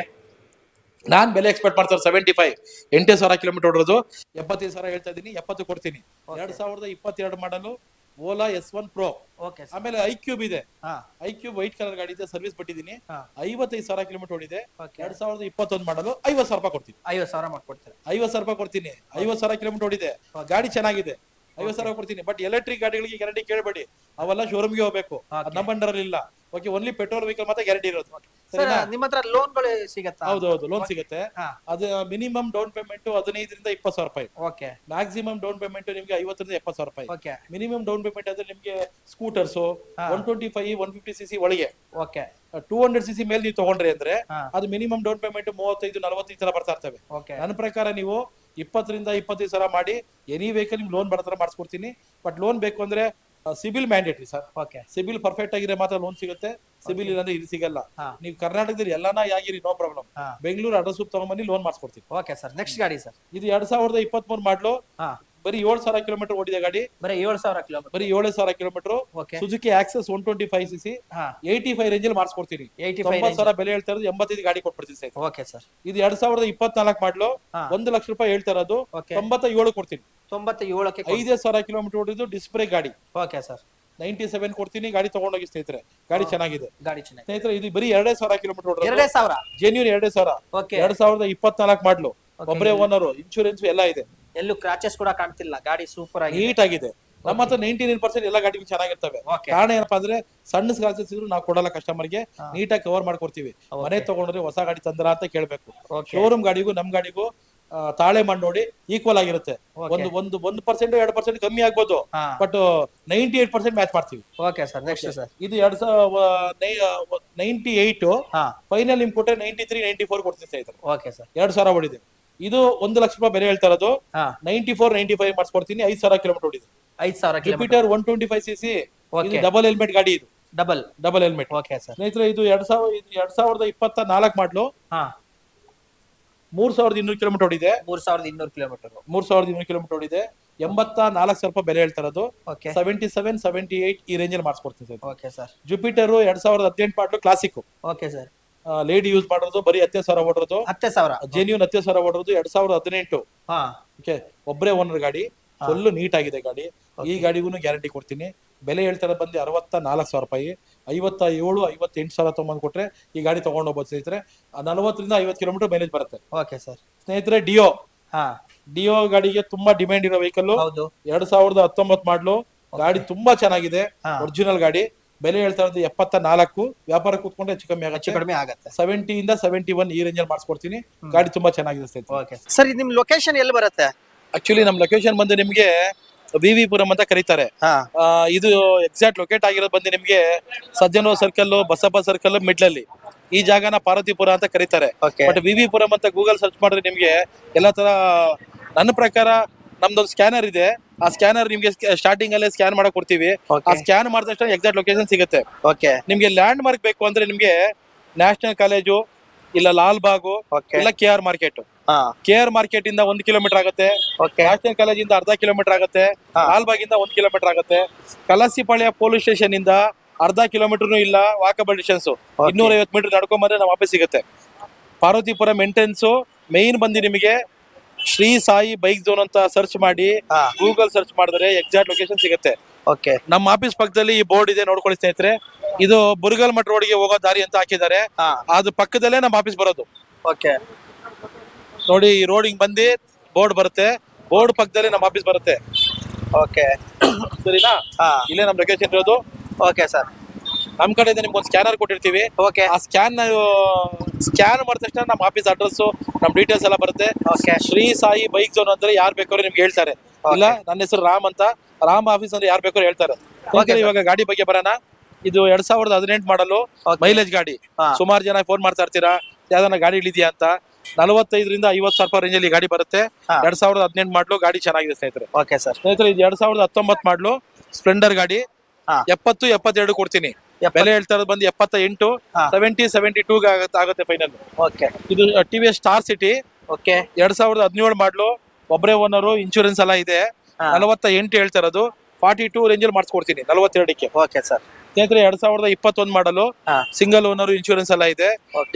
ನಾನ್ ಬೆಲೆ ಎಕ್ಸ್ಪೆಕ್ಟ್ ಮಾಡ್ತಾರೆ ಸೆವೆಂಟಿ ಫೈವ್ ಎಂಟೇ ಸಾವಿರ ಕಿಲೋಮೀಟರ್ ಓಡೋದು ಎಪ್ಪತ್ತೈದು ಸಾವಿರ ಹೇಳ್ತಾ ಇದ್ದೀನಿ. ಎಪ್ಪತ್ತು ಕೊಡ್ತೀನಿ. ಎರಡ್ ಸಾವಿರದ ಇಪ್ಪತ್ತೆರಡು ಮಾಡಲು Ola S one pro. Okay sir. ಆಮೇಲೆ ಐ ಕ್ಯೂಬ್ ಇದೆ. ಹಾ. ಐ ಕ್ಯೂಬ್ ವೈಟ್ ಕಲರ್ ಗಾಡಿ ಇದೆ ಸರ್ವಿಸ್ ಬಿಟ್ಟಿದ್ದೀನಿ. ಹಾ. ಐವತ್ತೈದು ಸಾವಿರ ಕಿಲೋಮೀಟರ್ ಓಡಿದೆ. ಎರಡ್ ಸಾವಿರದ ಇಪ್ಪತ್ತೊಂದು ಮಾಡಲು ಐವತ್ತು ಸಾವಿರ ರೂಪಾಯಿ ಕೊಡ್ತೀನಿ. ಐವತ್ತು ಸಾವಿರ ಮಾಡ್ಕೊಡ್ತೀರಾ? ಐವತ್ತು ಸಾವಿರ ರೂಪಾಯಿ ಕೊಡ್ತೀನಿ. ಐವತ್ತು ಸಾವಿರ ಕಿಲೋಮೀಟರ್ ಓಡಿದೆ. ಗಾಡಿ ಚೆನ್ನಾಗಿದೆ. ಐವತ್ತು ಸಾವಿರ ಕೊಡ್ತೀನಿ. ಬಟ್ ಎಲೆಕ್ಟ್ರಿಕ್ ಗಾಡಿಗಳಿಗೆ ಗ್ಯಾರಂಟಿ ಕೇಳಬೇಡಿ. ಅವೆಲ್ಲ ಶೋರೂಮ್ಗೆ ಹೋಗ್ಬೇಕು. Okay. ನಮ್ಮ ಅಂಡರ್ ಇಲ್ಲ. ಓಕೆ ಓನ್ಲಿ ಪೆಟ್ರೋಲ್ ವೆಹಿಕಲ್ ಮಾತ್ರ ಗ್ಯಾರಂಟಿ ಇರೋದು. ನಿಮ್ಮ ಹತ್ರ ಲೋನ್ಗಳು ಸಿಗತ್ತಾ? ಹೌದು ಹೌದು ಲೋನ್ ಸಿಗುತ್ತೆ. ಅದು ಮಿನಿಮಮ್ ಡೌನ್ ಪೇಮೆಂಟ್ ಹದಿನೈದರಿಂದ ಇಪ್ಪತ್ತು ಸಾವಿರ ರೂಪಾಯಿ. ಓಕೆ. ಮ್ಯಾಕ್ಸಿಮಮ್ ಡೌನ್ ಪೇಮೆಂಟ್ ನಿಮ್ಗೆ ಐವತ್ತರಿಂದ ಎಪ್ಪತ್ತು ಸಾವಿರ ರೂಪಾಯಿ. ಓಕೆ. ಮಿನಿಮಮ್ ಡೌನ್ ಪೇಮೆಂಟ್ ಅಂದ್ರೆ ನಿಮ್ಗೆ scooters. One twenty five one fifty C C ಒಳಗೆ. Okay. Two hundred C C ಮೇಲೆ ನೀವು ತಗೊಂಡ್ರಿ ಅಂದ್ರೆ ಅದು ಮಿನಿಮಮ್ ಡೌನ್ ಪೇಮೆಂಟ್ ಮೂವತ್ತೈದು ನಲವತ್ತೈದು ತರ ಬರ್ತಾ ಇರ್ತವೆ. ನನ್ನ ಪ್ರಕಾರ ನೀವು ಇಪ್ಪತ್ತರಿಂದ ಇಪ್ಪತ್ತೈದು ಸಾವಿರ ಮಾಡಿ ಎನಿ ವೆಹಿಕಲ್ ನಿಮ್ಗೆ ಲೋನ್ ಬರೋ ಥರ ಮಾಡಿಸ್ಕೊಡ್ತೀನಿ. ಬಟ್ ಲೋನ್ ಬೇಕು ಅಂದ್ರೆ CIBIL mandatory sir okay CIBIL perfect ಆಗಿದ್ರೆ ಮಾತ್ರ ಲೋನ್ ಸಿಗುತ್ತೆ. ಸಿಬಿಲ್ ಇಲ್ಲಾಂದ್ರೆ ಇದು ಸಿಗಲ್ಲ. ಹಾ. ನೀವು ಕರ್ನಾಟಕದಲ್ಲಿ ಎಲ್ಲಾನ ಯಾಗಿರಿ ನೋ ಪ್ರಾಬ್ಲಮ್ ಹಾ. ಬೆಂಗಳೂರು ಅಡ್ರೆಸ್ ತಗೊಂಬನ್ನಿ ಲೋನ್ ಮಾಡಿಸ್ಕೊಡ್ತೀವಿ ಓಕೆ ಸರ್ ನೆಕ್ಸ್ಟ್ ಗಾಡಿ ಸರ್ ಇದು ಎರಡ್ ಸಾವಿರದ ಇಪ್ಪತ್ತ್ ಮೂರು ಮಾಡ್ಲು ಹಾ. ಬರೀ ಏಳು ಸಾವಿರ ಕಿಲೋಮೀಟರ್ ಓಡಿದೆ ಗಾಡಿ. ಬರೀ ಏಳು ಸಾವಿರ ಕಿಲೋಮೀಟರ್. ಬರೀ ಏಳು ಸಾವಿರ kilometre. Suzuki Access one twenty five C C ಹಾ. ಏಯ್ಟಿ ಫೈವ್ ರೇಂಜಲ್ಲಿ ಮಾಡಿಸ್ಕೊಡ್ತೀನಿ. ಏಯ್ಟಿ ಫೈವ್ ತೊಂಬತ್ತು ಸಾವಿರ ಬೆಲೆ ಹೇಳ್ತಾ ಇರೋದು ಎಂಬತ್ತೈದು ಗಾಡಿ ಕೊಟ್ಬಿಡ್ತೀನಿ ಸರ್ ಓಕೆ ಸರ್. ಇದು ಎರಡ್ ಸಾವಿರದ ಇಪ್ಪತ್ನಾಲ್ಕು ಮಾಡ್ಲು. ಹಾ. ಒಂದು ಲಕ್ಷ ರೂಪಾಯಿ ಹೇಳ್ತಾ ಇರೋದು. ತೊಂಬತ್ತ ಏಳು ಕೊಡ್ತೀನಿ. ತೊಂಬತ್ತ ಏಳಕ್ಕೆ ಐದೇ ಸಾವಿರ ಕಿಲೋಮೀಟರ್ ಓಡಿದ್ದು ಡಿಸ್ಪ್ಲೇ ಗಾಡಿ. Okay sir. ನೈಂಟಿ ಸೆವೆನ್ ಕೊಡ್ತೀನಿ ಗಾಡಿ ತಗೊಂಡೋಗಿ ಸ್ನೇಹಿತರೆ. ಗಾಡಿ ಚೆನ್ನಾಗಿದೆ. ಗಾಡಿ ಚೆನ್ನಾಗಿ ಸ್ನೇಹಿತರೆ ಇದು ಬರೀ ಎರಡೇ ಸಾವಿರ ಕಿಲೋಮೀಟರ್ ಓಡಿದ್ರೆ ಎರಡೇ ಸಾವಿರ? ಜೆನ್ಯೂನ್ ಎರಡೇ ಸಾವಿರ. ಓಕೆ. ಎರಡ್ ಸಾವಿರದ ಇಪ್ಪತ್ನಾಲ್ಕು ಮಾಡ್ಲು. ಒಬ್ಬರೇ ಓನರ್ ಇನ್ಶೂರೆನ್ಸ್ ಎಲ್ಲ ಇದೆ. ಎಲ್ಲೂ ಕ್ರಾಚಸ್ ಕೂಡ ಕಾಣ್ತಿಲ್ಲ. ಗಾಡಿ ಸೂಪರ್ ಆಗಿ ನೀಟ್ ಆಗಿದೆ. ನಮ್ಮ ಹತ್ರ ನೈಂಟಿ ನೈನ್ ಪರ್ಸೆಂಟ್ ಎಲ್ಲ ಗಾಡಿಗಳು ಚೆನ್ನಾಗಿರ್ತವೆ. ಓಕೆ ಕಾರಣ ಏನಪ್ಪಾ ಅಂದ್ರೆ ಸಣ್ಣ ಸ್ಕ್ರಾಚಸ್ ಇದ್ರು ನಾವು ಕೊಡಲ್ಲ ಕಸ್ಟಮರ್ಗೆ ಗೆ. ನೀಟಾಗಿ ಕವರ್ ಮಾಡ್ಕೊಡ್ತೀವಿ. ಮನೆ ತಗೊಂಡ್ರೆ ಹೊಸ ಗಾಡಿ ತಂದ್ರ ಅಂತ ಕೇಳ್ಬೇಕು. ಶೋರೂಮ್ ಗಾಡಿಗೂ ನಮ್ ಗಾಡಿಗೂ ಆ, ತಾಳೆ ಮಾಡಿ ನೋಡಿ ಈಕ್ವಲ್ ಆಗಿರುತ್ತೆ. Okay. ಒಂದು ಒಂದು ಒಂದು ಪರ್ಸೆಂಟ್ ಎರಡು ಪರ್ಸೆಂಟ್ ಕಮ್ಮಿ ಆಗ್ಬೋದು. ಹಾ. But ninety eight percent match ಮಾಡ್ತೀವಿ ಓಕೆ ಸರ್ ನೆಕ್ಸ್ಟ್ ಸರ್ ಇದು ಎರಡ್ ಸಾವಿರ ನೈಂಟಿ ಏಟ್ ಹಾ ಫೈನಲ್ ನಿಮ್ ಕೊಟ್ಟರೆ ನೈಂಟಿ ತ್ರೀ ನೈಂಟಿ ಫೋರ್ ಕೊಡ್ತೀವಿ ಓಕೆ ಸರ್ ಎರಡ್ ಸಾವಿರ ಹೊಡಿದೆ ಇದು ಒಂದು ಲಕ್ಷ ರೂಪಾಯಿ ಬೆಲೆ ಹೇಳ್ತಾ ಇರೋದು. ಹಾ. ನೈಂಟಿ ಫೋರ್ ನೈಂಟಿ ಫೈವ್ ಮಾಡಿಸ್ಕೊಡ್ತೀನಿ ಐದು ಸಾವಿರ ಕಿಲೋಮೀಟರ್ ಓಡಿದ್ರು ಐದು ಸಾವಿರ kilometre Jupiter one twenty five C C double helmet ಗಾಡಿ ಇದು. Double double helmet okay sir ಸ್ನೇಹಿತರೆ ಇದು ಎರಡ್ ಸಾವಿರ ಇದು ಎರಡ್ ಸಾವಿರದ ಇಪ್ಪತ್ತ ನಾಲ್ಕು ಮಾಡ್ಲು. ಹಾ. ಮೂರ್ ಸಾವಿರದ ಇನ್ನೂರು ಕಿಲೋಮೀಟರ್ ಓಡಿದೆ. ಮೂರ್ ಸಾವಿರದ ಇನ್ನೂರು ಕಿಲೋಮೀಟರ್ ಮೂರ್ ಸಾವಿರದ ಇನ್ನೂರು ಕಿಲೋಮೀಟರ್ ಓಡಿದೆ. ಎಂಬತ್ತ ನಾಲ್ಕು ಸಾವಿರ ರೂಪಾಯಿ ಬೆಲೆ ಹೇಳ್ತಾ ಇರೋದು. Okay seventy seven seventy eight ಈ ರೇಂಜಲ್ಲಿ ಮಾಡಿಸ್ಕೊಡ್ತೀನಿ ಸರ್ ಓಕೆ ಸರ್ ಜುಪಿಟರ್ ಎರಡ್ ಸಾವಿರದ ಹದಿನೆಂಟು ಮಾಡ್ಲು classic okay sir lady use ಮಾಡಿರೋದು ಬರೀ ಹತ್ತೇ ಸಾವಿರ ಓಡೋದು ಹತ್ತೆ ಸಾವಿರ. ಜೆನ್ಯೂನ್ ಹತ್ತೇ ಸಾವಿರ ಓಡೋದು ಎರಡ್ ಸಾವಿರದ ಹದಿನೆಂಟು. ಓಕೆ ಒಬ್ಬರೇ ಓನರ್ ಗಾಡಿ ಫುಲ್ ನೀಟ್ ಆಗಿದೆ ಗಾಡಿ. ಈ ಗಾಡಿಗೂ ಗ್ಯಾರಂಟಿ ಕೊಡ್ತೀನಿ. ಬೆಲೆ ಹೇಳ್ತಾರೆ ಬಂದು ಅರವತ್ತ ನಾಲ್ಕು ಸಾವಿರ ರೂಪಾಯಿ. ಐವತ್ತ ಏಳು ಐವತ್ತೆಂಟು ಸಾವಿರ ತೊಗೊಂಡು ಕೊಟ್ರೆ ಈ ಗಾಡಿ ತಗೊಂಡು ಹೋಗ್ಬೋದು ಸ್ನೇಹಿತರೆ. ನಲವತ್ತರಿಂದ ಐವತ್ತು ಕಿಲೋಮೀಟರ್ ಮೈಲೇಜ್ ಬರುತ್ತೆ. ಓಕೆ ಸರ್ ಸ್ನೇಹಿತರೆ ಡಿಯೋ ಹಾ. ಡಿಯೋ ಗಾಡಿಗೆ ತುಂಬಾ ಡಿಮ್ಯಾಂಡ್ ಇರೋ ವೆಹಿಕಲ್ ಎರಡ್ ಸಾವಿರದ ಹತ್ತೊಂಬತ್ತು ಮಾಡ್ಲು ಗಾಡಿ ತುಂಬಾ ಚೆನ್ನಾಗಿದೆ. ಒರಿಜಿನಲ್ ಗಾಡಿ. ಬೆಲೆ ಹೇಳ್ತಾ ಇರೋದು ಎಪ್ಪತ್ತ ನಾಲ್ಕು ವ್ಯಾಪಾರ ಕೂತ್ಕೊಂಡ್ರೆ ಹೆಚ್ಚು ಕಮ್ಮಿ ಹೆಚ್ಚು ಆಗುತ್ತೆ. ಕಡಿಮೆ ಆಗುತ್ತೆ. ಸೆವೆಂಟಿ ಇಂದ ಸೆವೆಂಟಿ ಒನ್ ಈ ರೇಂಜಲ್ಲಿ ಮಾಡಿಸ್ಕೊಡ್ತೀನಿ. ಗಾಡಿ ತುಂಬಾ ಚೆನ್ನಾಗಿದೆ ಸ್ನೇಹಿತರೆ. ಓಕೆ. ಸರ್ ಇದು ನಿಮ್ ಲೊಕೇಶನ್ ಎಲ್ಲಿ ಬರುತ್ತೆ? ಆಕ್ಚುಲಿ ನಮ್ ಲೊಕೇಶನ್ ಬಂದು ನಿಮ್ಗೆ ವಿ ವಿ ಪುರಂ ಅಂತ ಕರೀತಾರೆ. ಹಾ. ಆ, ಇದು ಎಕ್ಸಾಕ್ಟ್ ಲೊಕೇಟ್ ಆಗಿರೋದು ಬಂದು ನಿಮ್ಗೆ ಸಜ್ಜನೋ ಸರ್ಕಲ್ ಬಸಪ್ಪ ಸರ್ಕಲ್ ಮಿಡ್ಲಲ್ಲಿ ಈ ಜಾಗನ ಪಾರ್ವತಿಪುರ ಅಂತ ಕರೀತಾರೆ. Okay. But V V Puram ಅಂತ ಗೂಗಲ್ ಸರ್ಚ್ ಮಾಡಿದ್ರೆ ನಿಮ್ಗೆ ಎಲ್ಲ ತರ ನನ್ನ ಪ್ರಕಾರ ನಮ್ದೊಂದು ಸ್ಕ್ಯಾನರ್ ಇದೆ. ಆ ಸ್ಕ್ಯಾನರ್ ನಿಮ್ಗೆ ಸ್ಟಾರ್ಟಿಂಗ್ ಅಲ್ಲೇ ಸ್ಕ್ಯಾನ್ ಮಾಡಕ್ ಕೊಡ್ತೀವಿ. ಆ ಸ್ಕ್ಯಾನ್ ಮಾಡಿದ ತಕ್ಷಣ ಎಕ್ಸಾಕ್ಟ್ ಲೊಕೇಶನ್ ಸಿಗುತ್ತೆ. ಓಕೆ ನಿಮ್ಗೆ ಲ್ಯಾಂಡ್ ಮಾರ್ಕ್ ಬೇಕು ಅಂದ್ರೆ ನಿಮ್ಗೆ ನ್ಯಾಷನಲ್ ಕಾಲೇಜು ಇಲ್ಲ ಲಾಲ್ ಬಾಗು ಇಲ್ಲ K R market K R market ಇಂದ ಒಂದ್ ಕಿಲೋಮೀಟರ್ ಆಗುತ್ತೆ. ನ್ಯಾಷನಲ್ ಕಾಲೇಜ್ ಇಂದ ಅರ್ಧ ಕಿಲೋಮೀಟರ್ ಆಗುತ್ತೆ. ಲಾಲ್ ಬಾಗ್ ಇಂದ ಒಂದ್ ಕಿಲೋಮೀಟರ್ ಆಗುತ್ತೆ. ಕಲಾಸಿಪಾಳ್ಯ ಪೊಲೀಸ್ ಸ್ಟೇಷನ್ ಇಂದ ಅರ್ಧ ಕಿಲೋಮೀಟರ್ ಇಲ್ಲ ವಾಕಬಲ್ ಡಿಸ್ಟೆನ್ಸ್ ಇನ್ನೂರ ಐವತ್ತು ಮೀಟರ್ ನಡ್ಕೊಂಡ್ ಬಂದ್ರೆ ನಮ್ಮ ಆಫೀಸ್ ಸಿಗುತ್ತೆ. ಪಾರ್ವತಿಪುರ ಮೇಂಟೆನ್ಸ್ ಮೇನ್ ಬಂದಿ ನಿಮಗೆ ಶ್ರೀ ಸಾಯಿ ಬೈಕ್ ಝೋನ್ ಅಂತ ಸರ್ಚ್ ಮಾಡಿ ಹಾ. ಗೂಗಲ್ ಸರ್ಚ್ ಮಾಡಿದ್ರೆ ಎಕ್ಸಾಕ್ಟ್ ಲೊಕೇಶನ್ ಸಿಗುತ್ತೆ. ಓಕೆ ನಮ್ಮ ಆಫೀಸ್ ಪಕ್ಕದಲ್ಲಿ ಈ ಬೋರ್ಡ್ ಇದೆ ನೋಡ್ಕೊಳ್ಳಿ ಸ್ನೇಹಿತರೆ. ಇದು ಬುರ್ಗಲ್ ಮಠ ರೋಡ್ಗೆ ಹೋಗೋ ದಾರಿ ಅಂತ ಹಾಕಿದ್ದಾರೆ. ಹಾ. ಅದು ಪಕ್ಕದಲ್ಲೇ ನಮ್ಮ ಆಫೀಸ್ ಬರೋದು. ಓಕೆ ನೋಡಿ ಈ ರೋಡ್ ಹಿಂಗ್ ಬಂದು ಬೋರ್ಡ್ ಬರುತ್ತೆ. ಬೋರ್ಡ್ ಪಕ್ಕದಲ್ಲೇ ನಮ್ಮ ಆಫೀಸ್ ಬರುತ್ತೆ. ಓಕೆ ಸರಿನಾ? ಹಾ. ಇಲ್ಲೇ ನಮ್ಮ ಲೊಕೇಶನ್ ಇರೋದು. ಓಕೆ ಸರ್ ನಮ್ ಕಡೆಯಿಂದ ನಿಮ್ಗೆ ಒಂದು ಸ್ಕ್ಯಾನರ್ ಕೊಟ್ಟಿರ್ತೀವಿ. ಓಕೆ ಆ ಸ್ಕ್ಯಾನ್ ಸ್ಕ್ಯಾನ್ ಮಾಡಿದ ತಕ್ಷಣ ನಮ್ಮ ಆಫೀಸ್ ಅಡ್ರೆಸ್ ನಮ್ಮ ಡೀಟೇಲ್ಸ್ ಎಲ್ಲ ಬರುತ್ತೆ. ಶ್ರೀ ಸಾಯಿ ಬೈಕ್ ಜೋನ್ ಅಂದ್ರೆ ಯಾರು ಬೇಕಾದ್ರೂ ನಿಮ್ಗೆ ಹೇಳ್ತಾರೆ. ಇಲ್ಲ ನನ್ನ ಹೆಸರು ರಾಮ್ ಅಂತ. ರಾಮ್ ಆಫೀಸ್ ಅಂದ್ರೆ ಯಾರು ಬೇಕಾದ್ರೂ ಹೇಳ್ತಾರೆ. ಇವಾಗ ಗಾಡಿ ಬಗ್ಗೆ ಬರೋಣ. ಇದು ಎರಡ್ ಸಾವಿರದ ಹದಿನೆಂಟು ಮಾಡಲು ಮೈಲೇಜ್ ಗಾಡಿ. ಸುಮಾರು ಜನ ಫೋನ್ ಮಾಡ್ತಾ ಇರ್ತೀರಾ? ಯಾವ್ದಾನ ಗಾಡಿ ಇಳಿದ್ಯಾ ಅಂತ. ನಲವತ್ತೈದರಿಂದ ಐವತ್ತು ಸಾವಿರ ರೂಪಾಯಿ ರೇಂಜಲ್ಲಿ ಗಾಡಿ ಬರುತ್ತೆ. ಎರಡ್ ಸಾವಿರದ ಹದಿನೆಂಟು ಮಾಡ್ಲು ಗಾಡಿ ಚೆನ್ನಾಗಿದೆ ಸ್ನೇಹಿತರೆ. ಓಕೆ ಸರ್ ಸ್ನೇಹಿತರೆ ಇದು ಎರಡ್ ಸಾವಿರದ ಹತ್ತೊಂಬತ್ತು ಮಾಡ್ಲು ಸ್ಪ್ಲೆಂಡರ್ ಗಾಡಿ. ಎಪ್ಪತ್ತು ಎಪ್ಪತ್ತೆರಡು ಕೊಡ್ತೀನಿ. ಬೆಲೆ ಹೇಳ್ತಾ ಇರೋದು ಬಂದು ಎಪ್ಪತ್ತ ಎಂಟು. ಸೆವೆಂಟಿ ಸೆವೆಂಟಿ ಟೂ ಆಗುತ್ತೆ ಫೈನಲ್ ಓಕೆ. ಇದು T V S star city okay. ಎರಡ್ ಸಾವಿರದ ಹದಿನೇಳು ಮಾಡ್ಲು ಒಬ್ಬರೇ ಓನರು ಇನ್ಶೂರೆನ್ಸ್ ಎಲ್ಲ ಇದೆ. ನಲವತ್ತ ಎಂಟು ಹೇಳ್ತಾ ಇರೋದು. ಫಾರ್ಟಿ ಟೂ ರೇಂಜಲ್ಲಿ ಮಾಡಿಸ್ಕೊಡ್ತೀನಿ ನಲವತ್ತೆರಡಕ್ಕೆ. Okay sir. ಸ್ನೇಹಿತರೆ ಎರಡ್ ಸಾವಿರದ ಇಪ್ಪತ್ತೊಂದು ಮಾಡಲು ಸಿಂಗಲ್ ಓನರ್ ಇನ್ಶೂರೆನ್ಸ್ ಎಲ್ಲ ಇದೆ.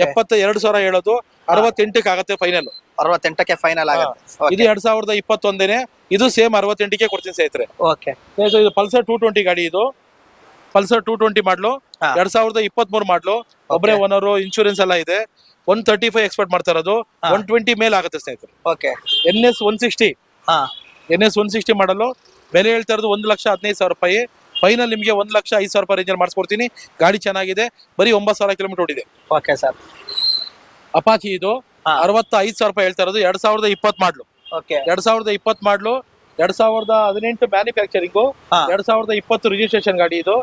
ಎಪ್ಪತ್ತ ಎರಡು ಸಾವಿರ ಹೇಳೋದು ಅರವತ್ತೆಂಟಕ್ಕೆ ಆಗುತ್ತೆ ಫೈನಲ್ ಅರವತ್ತೆಂಟಕ್ಕೆ ಫೈನಲ್ ಆಗುತ್ತೆ. ಇದು ಎರಡ್ ಸಾವಿರದ ಇಪ್ಪತ್ತೊಂದೇನೆ ಇದು ಸೇಮ್ ಅರವತ್ತೆಂಟಕ್ಕೆ ಕೊಡ್ತೀನಿ ಸ್ನೇಹಿತರೆ. ಓಕೆ. ಸ್ನೇಹಿತರೆ ಇದು ಪಲ್ಸರ್ ಟೂ ಟ್ವೆಂಟಿ ಗಾಡಿ ಇದು. ಪಲ್ಸರ್ ಟೂ ಟ್ವೆಂಟಿ ಮಾಡ್ಲು. ಎರಡ್ ಸಾವಿರದ ಇಪ್ಪತ್ತ್ ಮೂರು ಮಾಡ್ಲು ಒಬ್ಬರೇ ಓನರ್ ಇನ್ಶೂರೆನ್ಸ್ ಎಲ್ಲ ಇದೆ. ಒನ್ ತರ್ಟಿ ಫೈವ್ ಎಕ್ಸ್ಪೆಕ್ಟ್ ಮಾಡ್ತಾ ಇರೋದು ಒನ್ ಟ್ವೆಂಟಿ ಮೇಲ್ ಆಗುತ್ತೆ ಸ್ನೇಹಿತರೆ. Okay N S one sixty ಹಾ. ಎನ್ ಎಸ್ ಒನ್ ಸಿಕ್ಸ್ಟಿ ಮಾಡಲು. ಬೆಲೆ ಹೇಳ್ತಾ ಇರೋದು ಒಂದು ಲಕ್ಷ ಹದಿನೈದು ಸಾವಿರ ರೂಪಾಯಿ. ಫೈನಲ್ ನಿಮಗೆ ಒಂದು ಲಕ್ಷ ಐದು ಸಾವಿರ ರೂಪಾಯಿ ರೇಂಜಲ್ಲಿ ಮಾಡಿಸ್ಕೊಡ್ತೀನಿ. ಗಾಡಿ ಚೆನ್ನಾಗಿದೆ. ಬರೀ ಒಂಬತ್ತು ಸಾವಿರ ಕಿಲೋಮೀಟರ್ ಓಡಿದೆ. ಓಕೆ ಸರ್ ಅಪಾಚಿ ಇದು. ಅರವತ್ತ ಐದು ಸಾವಿರ ರೂಪಾಯಿ ಹೇಳ್ತಾ ಇರೋದು. ಎರಡ್ ಸಾವಿರದ ಇಪ್ಪತ್ತು ಮಾಡ್ಲು. ಓಕೆ ಎರಡ್ ಸಾವಿರದ ಇಪ್ಪತ್ತು ಮಾಡ್ಲು. ಎರಡ್ ಸಾವಿರದ ಹದಿನೆಂಟು ಮ್ಯಾನುಫ್ಯಾಕ್ಚರಿಂಗ್ ಎರಡ್ ಸಾವಿರದ ಇಪ್ಪತ್ತು ರಿಜಿಸ್ಟ್ರೇಷನ್ ಗಾಡಿ ಇದು.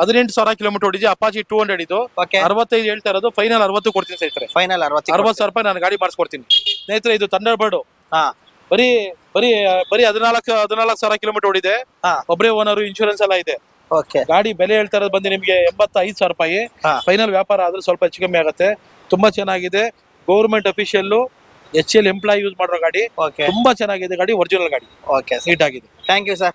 ಹದಿನೆಂಟು ಸಾವಿರ ಕಿಲೋಮೀಟರ್ ಇದೆ ಅಪಾಚಿ ಟೂ ಹಂಡ್ರೆಡ್ ಇದು. ಅರವತ್ತೈದು ಹೇಳ್ತಾ ಇರೋದು ಫೈನಲ್ ಅರವತ್ತು ಕೊಡ್ತೀನಿ ಸ್ನೇಹಿತರೆ. ಫೈನಲ್ ಅರವತ್ತು ಅರವತ್ತು ಸಾವಿರ ರೂಪಾಯಿ ನಾನು ಗಾಡಿ ಮಾಡಿಸ್ಕೊಡ್ತೀನಿ. ಸ್ನೇಹಿತರೆ ಇದು ತಂಡರ್ ಬರ್ಡು ಹಾ. ಬರೀ ಬರೀ ಬರೀ ಹದಿನಾಲ್ಕು ಹದಿನಾಲ್ಕು ಸಾವಿರ ಕಿಲೋಮೀಟರ್ ಓಡಿದೆ. ಒಬ್ಬರೇ ಓನರ್ ಇನ್ಶೂರೆನ್ಸ್ ಎಲ್ಲ ಇದೆ. ಓಕೆ ಗಾಡಿ ಬೆಲೆ ಹೇಳ್ತಾ ಇರೋದು ಬಂದು ನಿಮಗೆ ಎಂಬತ್ತೈದು ಸಾವಿರ ರೂಪಾಯಿ. ಫೈನಲ್ ವ್ಯಾಪಾರ ಆದ್ರೆ ಸ್ವಲ್ಪ ಹೆಚ್ಚು ಕಮ್ಮಿ ಆಗುತ್ತೆ. ತುಂಬಾ ಚೆನ್ನಾಗಿದೆ. Government official H L employ use ಮಾಡಿರೋ ಗಾಡಿ ಓಕೆ ತುಂಬಾ ಚೆನ್ನಾಗಿದೆ ಗಾಡಿ ಒರಿಜಿನಲ್ ಗಾಡಿ. ಓಕೆ ಸೀಟ್ ನೀಟ್ ಆಗಿದೆ. Thank you sir